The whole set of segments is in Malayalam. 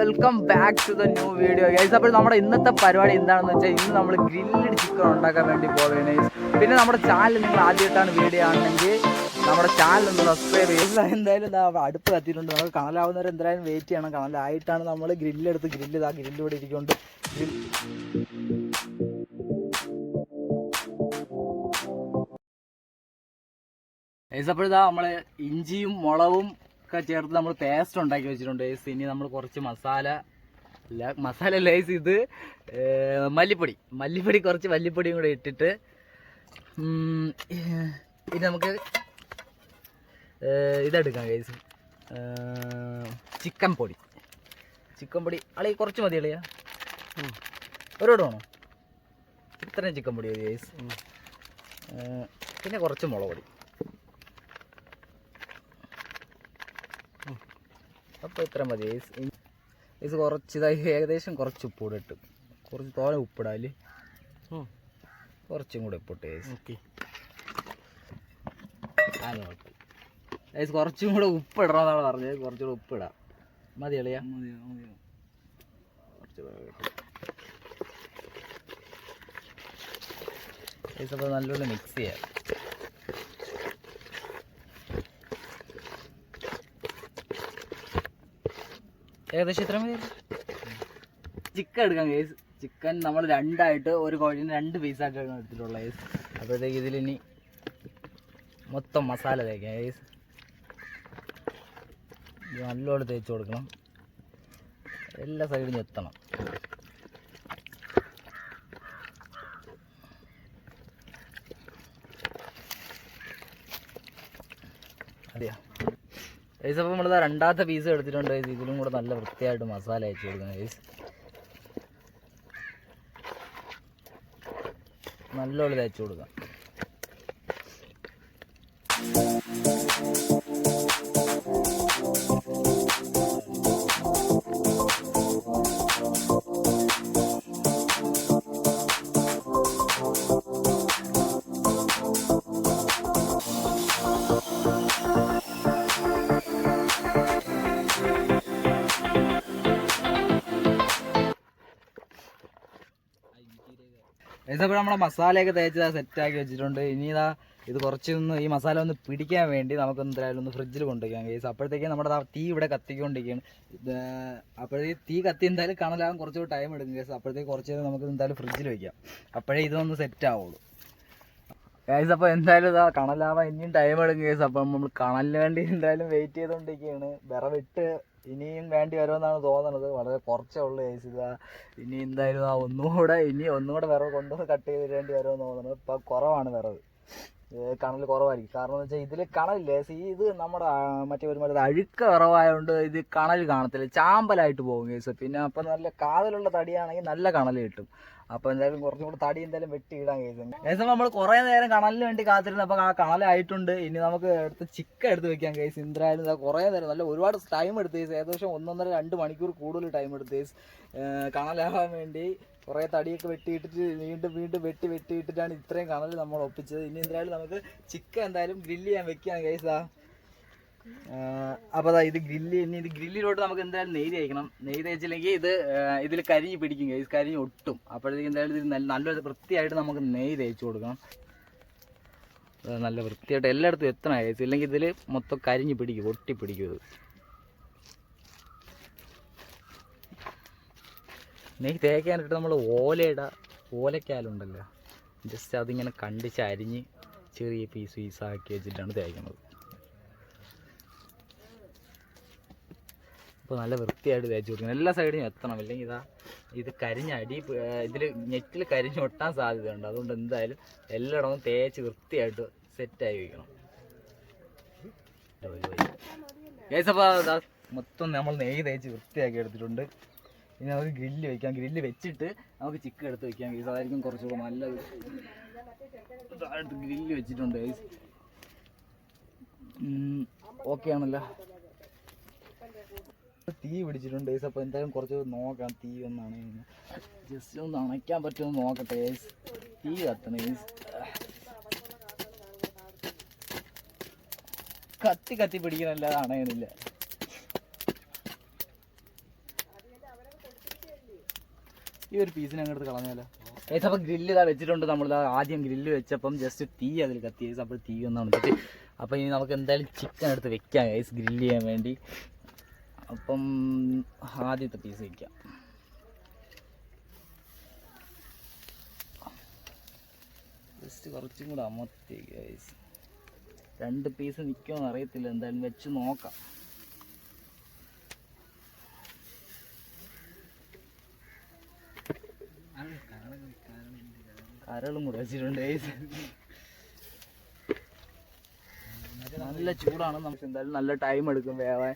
Welcome back to the new video guys അപ്പോൾ നമ്മുടെ ഇന്നത്തെ പരിപാടി എന്താണെന്ന് വെച്ചാൽ ഇന്ന് നമ്മൾ ഗ്രില്ലഡ് ചിക്കൻ ഉണ്ടാക്കാൻ വേണ്ടി പോവുകയാണ്. പിന്നെ നമ്മുടെ ചാനൽ നിങ്ങൾ ആദ്യമായിട്ടാണ് വീഡിയോ ആണെങ്കിൽ നമ്മുടെ ചാനൽ ഒന്ന് സബ്സ്ക്രൈബ് ചെയ്യുക എന്തായാലും അടുപ്പ് കത്തിയിട്ടുണ്ട്. നമുക്ക് കണലാവുന്നവർ എന്തായാലും വെയിറ്റ് ചെയ്യണം. കാണലായിട്ടാണ് നമ്മൾ ഗ്രില്ലെടുത്ത് ഗ്രില്ല് ആ ഗ്രില്ല് ഇരിക്കുന്നുണ്ട്. ഇരിക്കൊണ്ട് അപ്പോഴിതാ നമ്മൾ ഇഞ്ചിയും മുളകും ഒക്കെ ചേർത്ത് നമ്മൾ പേസ്റ്റ് ഉണ്ടാക്കി വെച്ചിട്ടുണ്ട്. ഇനി നമ്മൾ കുറച്ച് മസാല മസാല ലൈസ് ഇത് മല്ലിപ്പൊടി. മല്ലിപ്പൊടി കുറച്ച് മല്ലിപ്പൊടിയും കൂടെ ഇട്ടിട്ട് ഇനി നമുക്ക് ഇതെടുക്കാം ഗൈസ് ചിക്കൻ പൊടി. ചിക്കൻ പൊടി. അളി കുറച്ച് മതി അളിയാ. ഒരുപാട് വേണോ? ഇത്രയും ചിക്കൻ പൊടി മതി ഗൈസ് പിന്നെ കുറച്ച് മുളക് പൊടി. അപ്പോൾ ഇത്ര മതി. ഇത് കുറച്ച് ഇതായി. ഏകദേശം കുറച്ച് ഉപ്പൂടെ ഇട്ടു. കുറച്ച് തോനെ ഉപ്പിടാൽ കുറച്ചും കൂടെ ഉപ്പിട്ട് ഓക്കെ. ഗൈസ് കുറച്ചും കൂടെ ഉപ്പിടണമെന്നാണ് പറഞ്ഞത്. കുറച്ചുകൂടെ ഉപ്പിടാം. മതി അളിയാ. കുറച്ച് അപ്പോൾ നല്ലോണം മിക്സ് ചെയ്യാം. ഏകദേശം ഇത്ര മതി ചിക്കൻ എടുക്കാം കേസ് ചിക്കൻ നമ്മൾ രണ്ടായിട്ട് ഒരു കോഴിന് രണ്ട് പീസ് പീസായിട്ടാണ് എടുത്തിട്ടുള്ളത് കേസ് അപ്പോഴത്തേക്ക് ഇതിലിനി മൊത്തം മസാല തേക്കാം കേസ് നല്ലോണം തേച്ച് കൊടുക്കണം. എല്ലാ സൈഡിലും എത്തണം ഗൈസ് അപ്പോൾ നമ്മളിതാ രണ്ടാമത്തെ പീസ് എടുത്തിട്ടുണ്ട്. ഗൈസ് ഇതിലും കൂടെ നല്ല വൃത്തിയായിട്ട് മസാല അയച്ചു കൊടുക്കണം ഗൈസ് നല്ലോണം അയച്ചു കൊടുക്കാം. അപ്പോൾ നമ്മുടെ മസാലയൊക്കെ തേച്ച് സെറ്റാക്കി വെച്ചിട്ടുണ്ട്. ഇനി ഇതാ ഇത് കുറച്ച് ഒന്ന് ഈ മസാല ഒന്ന് പിടിക്കാൻ വേണ്ടി നമുക്ക് എന്തായാലും ഒന്ന് ഫ്രിഡ്ജിൽ കൊണ്ടുവയ്ക്കാം കേസ് അപ്പോഴത്തേക്കും നമ്മുടെ തീ ഇവിടെ കത്തിക്കൊണ്ടിരിക്കുകയാണ്. ഇത് അപ്പോഴത്തേക്ക് തീ കത്തി എന്തായാലും കണലാകാൻ കുറച്ചുകൂടി ടൈം എടുക്കും കേസ് അപ്പോഴത്തേക്ക് കുറച്ച് നേരം നമുക്ക് എന്തായാലും ഫ്രിഡ്ജിൽ വെക്കാം. അപ്പോഴേ ഇതൊന്ന് സെറ്റ് ആവുള്ളൂ. ഗൈസ് അപ്പോൾ എന്തായാലും ഇതാ കണലാവാൻ ഇനിയും ടൈം എടുക്കും ഗൈസ് അപ്പം നമ്മൾ കണലിന് വേണ്ടി എന്തായാലും വെയിറ്റ് ചെയ്തുകൊണ്ടിരിക്കുകയാണ് വിറവിട്ട് ഇനിയും വേണ്ടി വരുമെന്നാണ് തോന്നുന്നത് വളരെ കുറച്ചേ ഉള്ളൂ ഗൈസ് ഇതാ ഇനി എന്തായാലും ആ ഒന്നുകൂടെ ഇനി ഒന്നുകൂടെ വിറവ് കൊണ്ടുവന്ന് കട്ട് ചെയ്ത് തരേണ്ടി വരുമെന്ന് തോന്നുന്നത് ഇപ്പം കുറവാണ് വിറവ് കണൽ കുറവായിരിക്കും. കാരണം എന്ന് വെച്ചാൽ ഇതിൽ കണലില്ലേ? ഇത് നമ്മുടെ മറ്റേ ഒരു മറ്റേ അഴുക്ക കുറവായതുകൊണ്ട് ഇത് കണൽ കാണത്തില്ല. ചാമ്പലായിട്ട് പോകും കേസ് പിന്നെ അപ്പം നല്ല കാതലുള്ള തടിയാണെങ്കിൽ നല്ല കണൽ കിട്ടും. അപ്പോൾ എന്തായാലും കുറച്ചും കൂടെ തടി എന്തായാലും വെട്ടി വെട്ടിയിടാൻ കേസ് കേസ് നമ്മൾ കുറേ നേരം കണലിന് വേണ്ടി കാത്തിരുന്നു. അപ്പോൾ ആ കണലായിട്ടുണ്ട് ഇനി നമുക്ക് എടുത്ത് ചിക്കൻ എടുത്ത് വെക്കാം കേസ് ഇന്ദ്രായാലും കുറേ നേരം നല്ല ഒരുപാട് ടൈം എടുത്ത് കേസ് ഏകദേശം ഒന്നൊന്നര രണ്ട് മണിക്കൂർ കൂടുതൽ ടൈം എടുത്ത് കേസ് കണലാവാൻ വേണ്ടി കുറേ തടിയൊക്കെ വെട്ടിയിട്ടിട്ട് വീണ്ടും വീണ്ടും വെട്ടി വെട്ടിയിട്ടിട്ടാണ് ഇത്രയും കണൽ നമ്മൾ ഒപ്പിച്ചത്. ഇനി എന്തായാലും നമുക്ക് ചിക്കൻ എന്തായാലും ഗ്രില്ല് ചെയ്യാൻ വെക്കുകയാണ് കേസാ അപ്പോൾ അതാ ഇത് ഗ്രില്ല് ഇനി ഇത് ഗ്രില്ലിലോട്ട് നമുക്ക് എന്തായാലും നെയ്ത് തേക്കണം. നെയ്ത് തേച്ചില്ലെങ്കിൽ ഇത് ഇതിൽ കരിഞ്ഞ് പിടിക്കും കൈസ് കരിഞ്ഞ് ഒട്ടും. അപ്പോഴത്തേക്ക് എന്തായാലും ഇത് നല്ല നല്ല വൃത്തിയായിട്ട് നമുക്ക് നെയ്ത് തേച്ച് കൊടുക്കണം. നല്ല വൃത്തിയായിട്ട് എല്ലായിടത്തും എത്തണം guys. ഇല്ലെങ്കിൽ ഇതിൽ മൊത്തം കരിഞ്ഞ് പിടിക്കും ഒട്ടി പിടിക്കും ഇത്. നെയ്യ് തേക്കാനായിട്ട് നമ്മൾ ഓലയുടെ ഓലക്കാലുണ്ടല്ലോ ജസ്റ്റ് അതിങ്ങനെ കണ്ടിച്ച് അരിഞ്ഞ് ചെറിയ പീസ് പീസാക്കി വെച്ചിട്ടാണ് തേക്കുന്നത്. അപ്പോൾ നല്ല വൃത്തിയായിട്ട് തേച്ച് കൊടുക്കണം. എല്ലാ സൈഡിലും എത്തണം. ഇല്ലെങ്കിൽ ഇതാ ഇത് കരിഞ്ഞ അടി ഇതിൽ നെറ്റിൽ കരിഞ്ഞ് ഒട്ടാൻ സാധ്യതയുണ്ട്. അതുകൊണ്ട് എന്തായാലും എല്ലായിടവും തേച്ച് വൃത്തിയായിട്ട് സെറ്റായി വയ്ക്കണം അപ്പോൾ മൊത്തം നമ്മൾ നെയ്യ് തേച്ച് വൃത്തിയാക്കി എടുത്തിട്ടുണ്ട്. ഇനി നമുക്ക് ഗ്രില്ല് വെക്കാം. ഗ്രില്ല് വെച്ചിട്ട് നമുക്ക് ചിക്കൻ എടുത്ത് വെക്കാം. ഗൈസ് അതായിരിക്കും കുറച്ചുകൂടെ നല്ലത്. ഗ്രില്ല് വെച്ചിട്ടുണ്ട് ഗൈസ് ഓക്കെ ആണല്ലോ. തീ പിടിച്ചിട്ടുണ്ട് ഗൈസ് അപ്പോൾ എന്തായാലും കുറച്ച് നോക്കാം. തീ ഒന്നാണ്. ജസ്റ്റ് ഒന്ന് അണയ്ക്കാൻ പറ്റുമെന്ന് നോക്കട്ടെ ഗൈസ് തീ കത്തണം ഗൈസ് കത്തി കത്തി പിടിക്കണല്ലാതെ അണയണില്ല. ഈ ഒരു പീസിനെ അങ്ങോട്ട് കളഞ്ഞാലോ? ഏസ് ഗ്രില്ല് ഇതാ വെച്ചിട്ടുണ്ട്. നമ്മൾ ആദ്യം ഗ്രില്ല് വെച്ചപ്പം ജസ്റ്റ് തീ അതിൽ കത്തി അപ്പോൾ തീ ഒന്ന് അണച്ചിട്ട്. അപ്പം ഇനി നമുക്ക് എന്തായാലും ചിക്കൻ എടുത്ത് വെക്കാം ഏസ് ഗ്രില്ല് ചെയ്യാൻ വേണ്ടി. അപ്പം ആദ്യത്തെ പീസ് വയ്ക്കാം ജസ്റ്റ് കുറച്ചും കൂടെ അമർത്തി രണ്ട് പീസ് നിൽക്കുമെന്ന് അറിയത്തില്ല. എന്തായാലും വെച്ച് നോക്കാം. കരളും കൂടെ വെച്ചിട്ടുണ്ട്. നല്ല ചൂടാണ്. നമുക്ക് എന്തായാലും നല്ല ടൈം എടുക്കും വേവാൻ.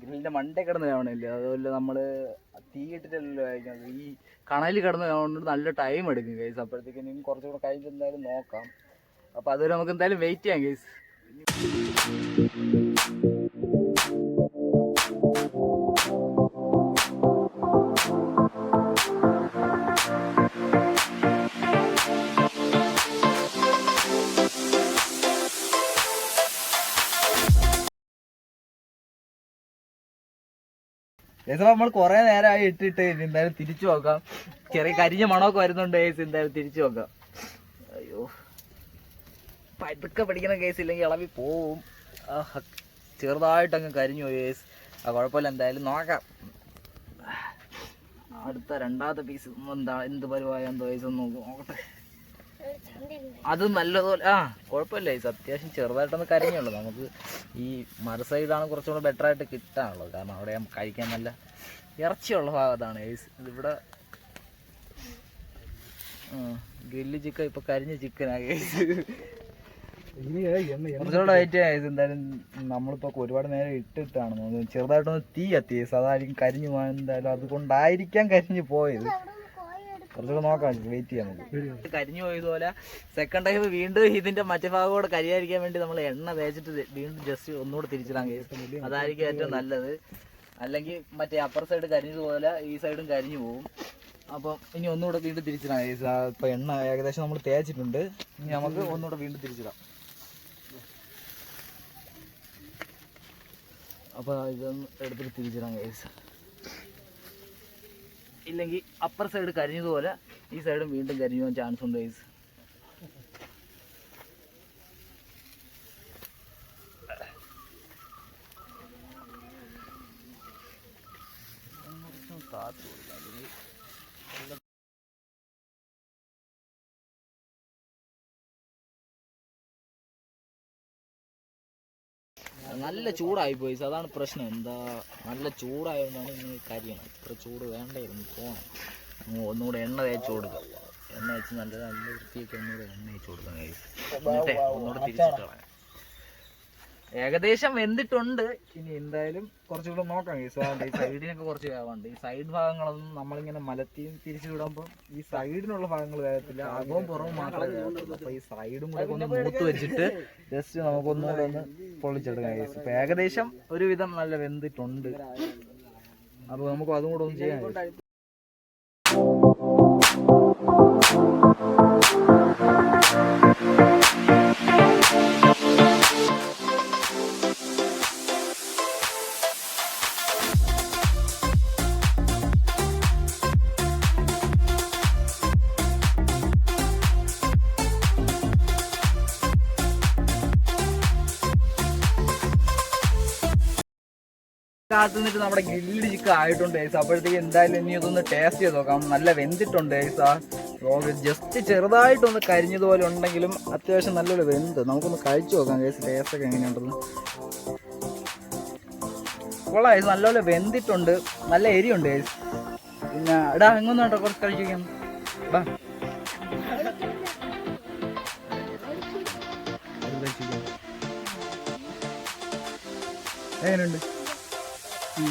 ഗ്രില്ലിന്റെ മണ്ടേ കിടന്ന് വേവണില്ല. അതുപോലെ നമ്മൾ തീ ഇട്ടിട്ടല്ലോ കഴിക്കുന്നത് ഈ കണലിൽ കിടന്ന് വേവണോണ്ട് നല്ല ടൈം എടുക്കും കേസ് അപ്പോഴത്തേക്കും ഇനി കുറച്ചും കൂടെ കഴിഞ്ഞിട്ട് എന്തായാലും നോക്കാം. അപ്പോൾ അതുവരെ നമുക്ക് എന്തായാലും വെയിറ്റ് ചെയ്യാം ഗൈസ് ഗൈസ് നമ്മൾ കുറെ നേരമായി ഇട്ടിട്ട് എന്തായാലും തിരിച്ചു നോക്കാം. ചെറിയ കരിഞ്ഞ മണമൊക്കെ വരുന്നുണ്ട് കേസ് എന്തായാലും തിരിച്ചു നോക്കാം. അയ്യോ പതുക്കെ പിടിക്കുന്ന കേസ് ഇല്ലെങ്കിൽ ഇളവി പോവും. ചെറുതായിട്ടങ്ങ് കരിഞ്ഞു പോയി കേസ് ആ കുഴപ്പമില്ല എന്തായാലും നോക്കാം. അടുത്ത രണ്ടാമത്തെ പീസ് എന്താ എന്ത് പരിപാടി എന്തോ നോക്ക് നോക്കട്ടെ. അത് നല്ലതുപോലെ ആ കുഴപ്പമില്ല. ഈ അത്യാവശ്യം ചെറുതായിട്ടൊന്ന് കരിഞ്ഞുള്ളൂ. നമുക്ക് ഈ മറ സൈഡാണ് കുറച്ചും കൂടെ ബെറ്റർ ആയിട്ട് കിട്ടാനുള്ളത്. കാരണം അവിടെ കഴിക്കാൻ നല്ല ഇറച്ചിയുള്ള ഭാഗത്താണ് ഇവിടെ ഗ്രില്ല് ചിക്കൻ ഇപ്പൊ കരിഞ്ഞ ചിക്കനാണ് കുറച്ചുകൂടെ എന്തായാലും നമ്മളിപ്പോ ഒരുപാട് നേരം ഇട്ടിട്ടാണ്. ചെറുതായിട്ടൊന്ന് തീ കത്തി അതായിരിക്കും കരിഞ്ഞു പോകാൻ എന്തായാലും അതുകൊണ്ടായിരിക്കാം കരിഞ്ഞു പോയത്. കുറച്ചുകൂടെ നോക്കാം വെയിറ്റ് ചെയ്യാം നമുക്ക്. കരിഞ്ഞു പോയതുപോലെ സെക്കൻഡ് ടൈം വീണ്ടും ഇതിന്റെ മറ്റേ ഭാഗം കൂടെ കരിയാതിരിക്കാൻ വേണ്ടി നമ്മൾ എണ്ണ തേച്ചിട്ട് വീണ്ടും ജസ്റ്റ് ഒന്നുകൂടെ തിരിച്ചിടാൻ കഴിയും അതായിരിക്കും ഏറ്റവും നല്ലത്. അല്ലെങ്കിൽ മറ്റേ അപ്പർ സൈഡ് കരിഞ്ഞതുപോലെ ഈ സൈഡും കരിഞ്ഞു പോകും അപ്പം ഇനി ഒന്നുകൂടെ വീണ്ടും തിരിച്ചിടാം ഇപ്പൊ എണ്ണ ഏകദേശം നമ്മൾ തേച്ചിട്ടുണ്ട്. ഇനി നമുക്ക് ഒന്നുകൂടെ വീണ്ടും തിരിച്ചിടാം. അപ്പോൾ ഇതൊന്ന് എടുത്തിട്ട് തിരിച്ചിടാം കേസ് ഇല്ലെങ്കിൽ അപ്പർ സൈഡ് കരിഞ്ഞതുപോലെ ഈ സൈഡും വീണ്ടും കരിഞ്ഞു പോകാൻ ചാൻസ് ഉണ്ട് കേസ് നല്ല ചൂടായി പോയി. അതാണ് പ്രശ്നം. എന്താ നല്ല ചൂടായതുകൊണ്ടാണ് ഇങ്ങനെ കരിയണം. ഇത്ര ചൂട് വേണ്ടായിരുന്നു. പോകണം ഒന്നുകൂടെ എണ്ണ തേച്ച് കൊടുക്കാം. എണ്ണ വെച്ച് നല്ല നല്ല വൃത്തിയൊക്കെ ഒന്നുകൂടെ എണ്ണ തേച്ച് കൊടുക്കാം. guys. എന്നിട്ടേ ഒന്നുകൂടെ തിരിച്ചിട്ട് കളയാം. ഏകദേശം വെന്തിട്ടുണ്ട്. ഇനി എന്തായാലും കുറച്ചുകൂടെ നോക്കാം. ഈ സൈഡിനൊക്കെ കുറച്ച് വേവാണ്ട് ഈ സൈഡ് ഭാഗങ്ങളൊന്നും നമ്മളിങ്ങനെ മലത്തിയും തിരിച്ചു വിടുമ്പോൾ ഈ സൈഡിനുള്ള ഭാഗങ്ങൾ വേഗത്തില്ല അകവും പുറവും മാത്രമേ വേവത്തുള്ളൂ അപ്പൊ ഈ സൈഡും കൂടെ ഒന്ന് മൂത്ത് വെച്ചിട്ട് ജസ്റ്റ് നമുക്കൊന്നുകൂടെ ഒന്ന് പൊള്ളിച്ചെടുക്കാം guys. ഇപ്പൊ ഏകദേശം ഒരുവിധം നല്ല വെന്തിട്ടുണ്ട്. അപ്പൊ നമുക്ക് അതും കൂടെ ഒന്ന് ചെയ്യാം കാത്തു നിന്നിട്ട് നമ്മുടെ ഗ്രില്ല് ചിക്കൻ ആയിട്ടുണ്ട് ഏസ് അപ്പോഴത്തേക്ക് എന്തായാലും ഇനി ഇതൊന്ന് ടേസ്റ്റ് ചെയ്ത് നോക്കാം. നല്ല വെന്തിട്ടുണ്ട് ആ ജസ്റ്റ് ചെറുതായിട്ടൊന്ന് കരിഞ്ഞതുപോലെ ഉണ്ടെങ്കിലും അത്യാവശ്യം നല്ലൊരു വെന്ത്. നമുക്കൊന്ന് കഴിച്ചു നോക്കാം കേസ് ടേസ്റ്റ് ഒക്കെ എങ്ങനെയുണ്ടെന്ന്. കൊള്ളാം ഏസ് നല്ലപോലെ വെന്തിട്ടുണ്ട്. നല്ല എരിയുണ്ട് ഏസ് പിന്നെ എടാ എങ്ങനെ കേട്ടോ കുറച്ച് കഴിച്ചിരിക്കാം ബാ. എങ്ങനെയുണ്ട്?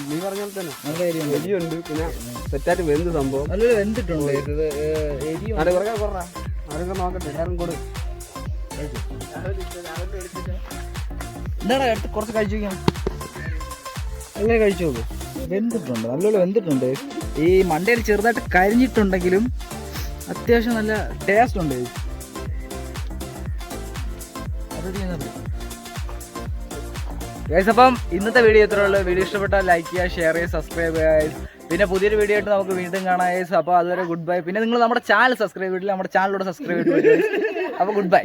നീ പറഞ്ഞ പോലെ തന്നെ. നല്ല എരിയുണ്ട് എരിയുണ്ട് പിന്നെ സെറ്റായിട്ട് വെന്ത് സംഭവം. നല്ലൊരു വെന്തിട്ടുണ്ട്. ഇത് എരിയും ആരെ കുറേ കുറ ആരൊക്കെ നോക്കട്ടെ? എല്ലാവരും കൊടു. എന്താടാ അടുത്ത് കുറച്ച് കഴിച്ചു നോക്കാം എങ്ങനെ കഴിച്ചു നോക്കും? വെന്തിട്ടുണ്ട്. നല്ലോണം വെന്തിട്ടുണ്ട്. ഈ മണ്ടയിൽ ചെറുതായിട്ട് കരിഞ്ഞിട്ടുണ്ടെങ്കിലും അത്യാവശ്യം നല്ല ടേസ്റ്റ് ഉണ്ട്. ഗൈസ് അപ്പം ഇന്നത്തെ വീഡിയോ ഇത്രയുള്ളൂ വീഡിയോ ഇഷ്ടപ്പെട്ടാൽ ലൈക്ക് ചെയ്യുക ഷെയർ ചെയ്യുക സബ്സ്ക്രൈബ് ചെയ്യുക പിന്നെ പുതിയൊരു വീഡിയോ ആയിട്ട് നമുക്ക് വീണ്ടും കാണാം ഗൈസ് അപ്പോൾ അതുവരെ ഗുഡ് ബൈ പിന്നെ നിങ്ങൾ നമ്മുടെ ചാനൽ സബ്സ്ക്രൈബ് ചെയ്തിട്ടില്ല നമ്മുടെ ചാനലിലൂടെ സബ്സ്ക്രൈബ് ചെയ്തിട്ടില്ല അപ്പോൾ ഗുഡ് ബൈ